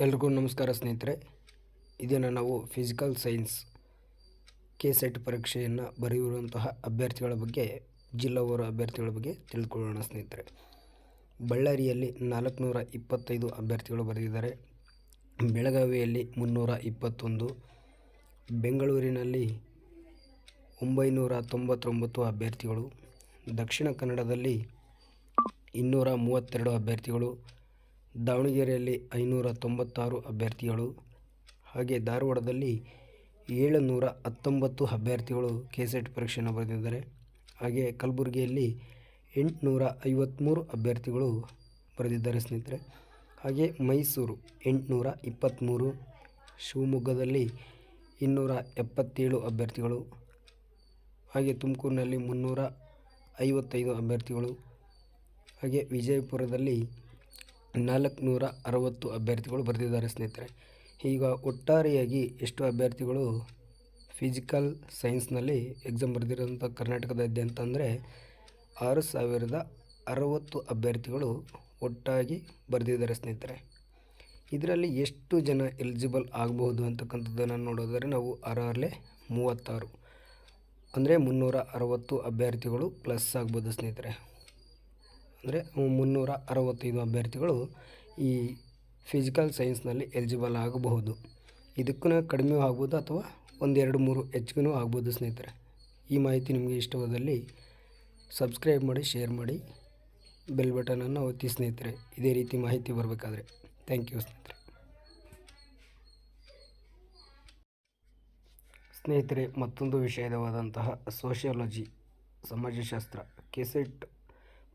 ಎಲ್ರಿಗೂ ನಮಸ್ಕಾರ ಸ್ನೇಹಿತರೆ. ಇದನ್ನು ನಾವು ಫಿಸಿಕಲ್ ಸೈನ್ಸ್ ಕೆ ಸೆಟ್ ಪರೀಕ್ಷೆಯನ್ನು ಬರೆಯುವಂತಹ ಅಭ್ಯರ್ಥಿಗಳ ಬಗ್ಗೆ ಜಿಲ್ಲಾವಾರು ಅಭ್ಯರ್ಥಿಗಳ ಬಗ್ಗೆ ತಿಳಿದುಕೊಳ್ಳೋಣ ಸ್ನೇಹಿತರೆ. ಬಳ್ಳಾರಿಯಲ್ಲಿ ನಾಲ್ಕುನೂರ ಇಪ್ಪತ್ತೈದು ಅಭ್ಯರ್ಥಿಗಳು ಬರೆದಿದ್ದಾರೆ. ಬೆಳಗಾವಿಯಲ್ಲಿ ಮುನ್ನೂರ ಇಪ್ಪತ್ತೊಂದು. ಬೆಂಗಳೂರಿನಲ್ಲಿ ಒಂಬೈನೂರ ತೊಂಬತ್ತೊಂಬತ್ತು ಅಭ್ಯರ್ಥಿಗಳು. ದಕ್ಷಿಣ ಕನ್ನಡದಲ್ಲಿ ಇನ್ನೂರ ಮೂವತ್ತೆರಡು ಅಭ್ಯರ್ಥಿಗಳು. ದಾವಣಗೆರೆಯಲ್ಲಿ ಐನೂರ ತೊಂಬತ್ತಾರು ಅಭ್ಯರ್ಥಿಗಳು ಹಾಗೆ ಧಾರವಾಡದಲ್ಲಿ ಏಳುನೂರ ಹತ್ತೊಂಬತ್ತು ಅಭ್ಯರ್ಥಿಗಳು ಕೆ ಸೆಟ್ ಪರೀಕ್ಷೆಯನ್ನು ಬರೆದಿದ್ದಾರೆ. ಹಾಗೆ ಕಲಬುರಗಿಯಲ್ಲಿ ಎಂಟುನೂರ ಐವತ್ತ್ಮೂರು ಅಭ್ಯರ್ಥಿಗಳು ಬರೆದಿದ್ದಾರೆ ಸ್ನೇಹಿತರೆ. ಹಾಗೆ ಮೈಸೂರು ಎಂಟುನೂರ ಇಪ್ಪತ್ತ್ಮೂರು ಶಿವಮೊಗ್ಗದಲ್ಲಿ ಇನ್ನೂರ ಎಪ್ಪತ್ತೇಳು ಅಭ್ಯರ್ಥಿಗಳು, ಹಾಗೆ ತುಮಕೂರಿನಲ್ಲಿ ಮುನ್ನೂರ ಐವತ್ತೈದು ಅಭ್ಯರ್ಥಿಗಳು, ಹಾಗೆ ವಿಜಯಪುರದಲ್ಲಿ ನಾಲ್ಕುನೂರ ಅರವತ್ತು ಅಭ್ಯರ್ಥಿಗಳು ಬರೆದಿದ್ದಾರೆ ಸ್ನೇಹಿತರೆ. ಈಗ ಒಟ್ಟಾರೆಯಾಗಿ ಎಷ್ಟು ಅಭ್ಯರ್ಥಿಗಳು ಫಿಸಿಕಲ್ ಸೈನ್ಸ್ನಲ್ಲಿ ಎಕ್ಸಾಮ್ ಬರೆದಿರೋಂಥ ಕರ್ನಾಟಕದಾದ್ಯಂತ ಅಂದರೆ ಆರು ಸಾವಿರದ ಅರವತ್ತು ಅಭ್ಯರ್ಥಿಗಳು ಒಟ್ಟಾಗಿ ಬರೆದಿದ್ದಾರೆ ಸ್ನೇಹಿತರೆ. ಇದರಲ್ಲಿ ಎಷ್ಟು ಜನ ಎಲಿಜಿಬಲ್ ಆಗಬಹುದು ಅಂತಕ್ಕಂಥದ್ದನ್ನು ನೋಡೋದಾದರೆ ನಾವು ಆರಾರಲೆ ಮೂವತ್ತಾರು. ಅಂದರೆ ಮುನ್ನೂರ ಅರವತ್ತು ಅಭ್ಯರ್ಥಿಗಳು ಪ್ಲಸ್ ಆಗ್ಬೋದು ಸ್ನೇಹಿತರೆ. ಅಂದರೆ ಮುನ್ನೂರ ಅರವತ್ತೈದು ಅಭ್ಯರ್ಥಿಗಳು ಈ ಫಿಸಿಕಲ್ ಸೈನ್ಸ್ನಲ್ಲಿ ಎಲಿಜಿಬಲ್ ಆಗಬಹುದು. ಇದಕ್ಕೂ ಕಡಿಮೆ ಆಗ್ಬೋದು ಅಥವಾ ಒಂದೆರಡು ಮೂರು ಹೆಚ್ಚಿಗೂ ಆಗ್ಬೋದು ಸ್ನೇಹಿತರೆ. ಈ ಮಾಹಿತಿ ನಿಮಗೆ ಇಷ್ಟವಾದಲ್ಲಿ ಸಬ್ಸ್ಕ್ರೈಬ್ ಮಾಡಿ ಶೇರ್ ಮಾಡಿ ಬೆಲ್ ಬಟನನ್ನು ಒತ್ತಿ ಸ್ನೇಹಿತರೆ. ಇದೇ ರೀತಿ ಮಾಹಿತಿ ಬರಬೇಕಾದ್ರೆ. ಥ್ಯಾಂಕ್ ಯು ಸ್ನೇಹಿತರೆ. ಸ್ನೇಹಿತರೆ, ಮತ್ತೊಂದು ವಿಷಯದವಾದಂತಹ ಸೋಷಿಯಾಲಜಿ ಸಮಾಜಶಾಸ್ತ್ರ ಕೆಸೆಟ್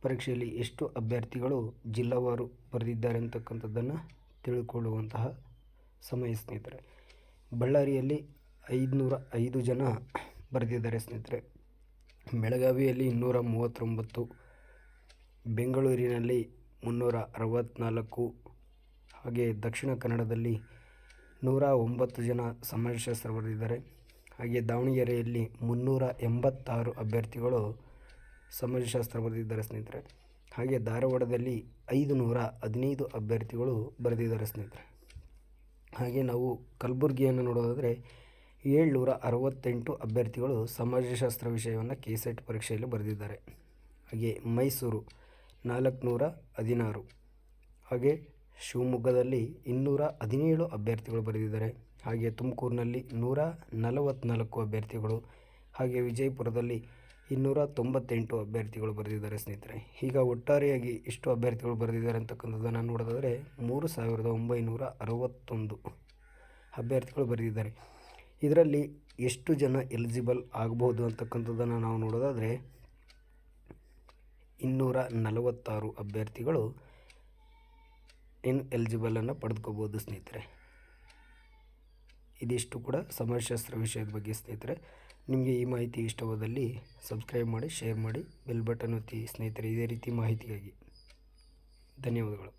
ಪರೀಕ್ಷೆಯಲ್ಲಿ ಎಷ್ಟು ಅಭ್ಯರ್ಥಿಗಳು ಜಿಲ್ಲಾವಾರು ಬರೆದಿದ್ದಾರೆ ಅಂತಕ್ಕಂಥದ್ದನ್ನು ತಿಳ್ಕೊಳ್ಳುವಂತಹ ಸಮಯ ಸ್ನೇಹಿತರೆ. ಬಳ್ಳಾರಿಯಲ್ಲಿ ಐದುನೂರ ಐದು ಜನ ಬರೆದಿದ್ದಾರೆ ಸ್ನೇಹಿತರೆ. ಬೆಳಗಾವಿಯಲ್ಲಿ ಇನ್ನೂರ ಮೂವತ್ತೊಂಬತ್ತು, ಬೆಂಗಳೂರಿನಲ್ಲಿ ಮುನ್ನೂರ ಅರವತ್ತ್ನಾಲ್ಕು ಹಾಗೆ ದಕ್ಷಿಣ ಕನ್ನಡದಲ್ಲಿ ನೂರ ಒಂಬತ್ತು ಜನ ಸಮಾಜಶಾಸ್ತ್ರ ಬರೆದಿದ್ದಾರೆ. ಹಾಗೆ ದಾವಣಗೆರೆಯಲ್ಲಿ ಮುನ್ನೂರ ಎಂಬತ್ತಾರು ಅಭ್ಯರ್ಥಿಗಳು ಸಮಾಜಶಾಸ್ತ್ರ ಬರೆದಿದ್ದಾರೆ ಸ್ನೇಹಿತರೆ. ಹಾಗೆ ಧಾರವಾಡದಲ್ಲಿ ಐದು ನೂರ ಹದಿನೈದು ಅಭ್ಯರ್ಥಿಗಳು ಬರೆದಿದ್ದಾರೆ ಸ್ನೇಹಿತರೆ. ಹಾಗೆ ನಾವು ಕಲಬುರಗಿಯನ್ನು ನೋಡೋದಾದರೆ ಏಳ್ನೂರ ಅರವತ್ತೆಂಟು ಅಭ್ಯರ್ಥಿಗಳು ಸಮಾಜಶಾಸ್ತ್ರ ವಿಷಯವನ್ನು ಕೆ ಸೆಟ್ ಪರೀಕ್ಷೆಯಲ್ಲಿ ಬರೆದಿದ್ದಾರೆ. ಹಾಗೆ ಮೈಸೂರು ನಾಲ್ಕುನೂರ ಹದಿನಾರು. ಹಾಗೆ ಶಿವಮೊಗ್ಗದಲ್ಲಿ ಇನ್ನೂರ ಹದಿನೇಳು ಅಭ್ಯರ್ಥಿಗಳು ಬರೆದಿದ್ದಾರೆ. ಹಾಗೆ ತುಮಕೂರಿನಲ್ಲಿ ನೂರ ನಲವತ್ತ್ನಾಲ್ಕು ಅಭ್ಯರ್ಥಿಗಳು. ಹಾಗೆ ವಿಜಯಪುರದಲ್ಲಿ ಇನ್ನೂರ ತೊಂಬತ್ತೆಂಟು ಅಭ್ಯರ್ಥಿಗಳು ಬರೆದಿದ್ದಾರೆ ಸ್ನೇಹಿತರೆ. ಈಗ ಒಟ್ಟಾರೆಯಾಗಿ ಎಷ್ಟು ಅಭ್ಯರ್ಥಿಗಳು ಬರೆದಿದ್ದಾರೆ ಅಂತಕ್ಕಂಥದ್ದನ್ನು ನೋಡೋದಾದರೆ ಮೂರು ಸಾವಿರದ ಒಂಬೈನೂರ ಅರವತ್ತೊಂದು ಅಭ್ಯರ್ಥಿಗಳು ಬರೆದಿದ್ದಾರೆ. ಇದರಲ್ಲಿ ಎಷ್ಟು ಜನ ಎಲಿಜಿಬಲ್ ಆಗಬಹುದು ಅಂತಕ್ಕಂಥದ್ದನ್ನು ನಾವು ನೋಡೋದಾದರೆ ಇನ್ನೂರ ನಲವತ್ತಾರು ಅಭ್ಯರ್ಥಿಗಳು ಇನ್ ಎಲಿಜಿಬಲನ್ನು ಪಡೆದುಕೋಬೋದು ಸ್ನೇಹಿತರೆ. ಇದಿಷ್ಟು ಕೂಡ ಸಮಾಜಶಾಸ್ತ್ರ ವಿಷಯದ ಬಗ್ಗೆ ಸ್ನೇಹಿತರೆ. ನಿಮಗೆ ಈ ಮಾಹಿತಿ ಇಷ್ಟವಾದಲ್ಲಿ ಸಬ್ಸ್ಕ್ರೈಬ್ ಮಾಡಿ ಶೇರ್ ಮಾಡಿ ಬೆಲ್ ಬಟನ್ ಒತ್ತಿ ಸ್ನೇಹಿತರೆ, ಇದೇ ರೀತಿ ಮಾಹಿತಿಗಾಗಿ. ಧನ್ಯವಾದಗಳು.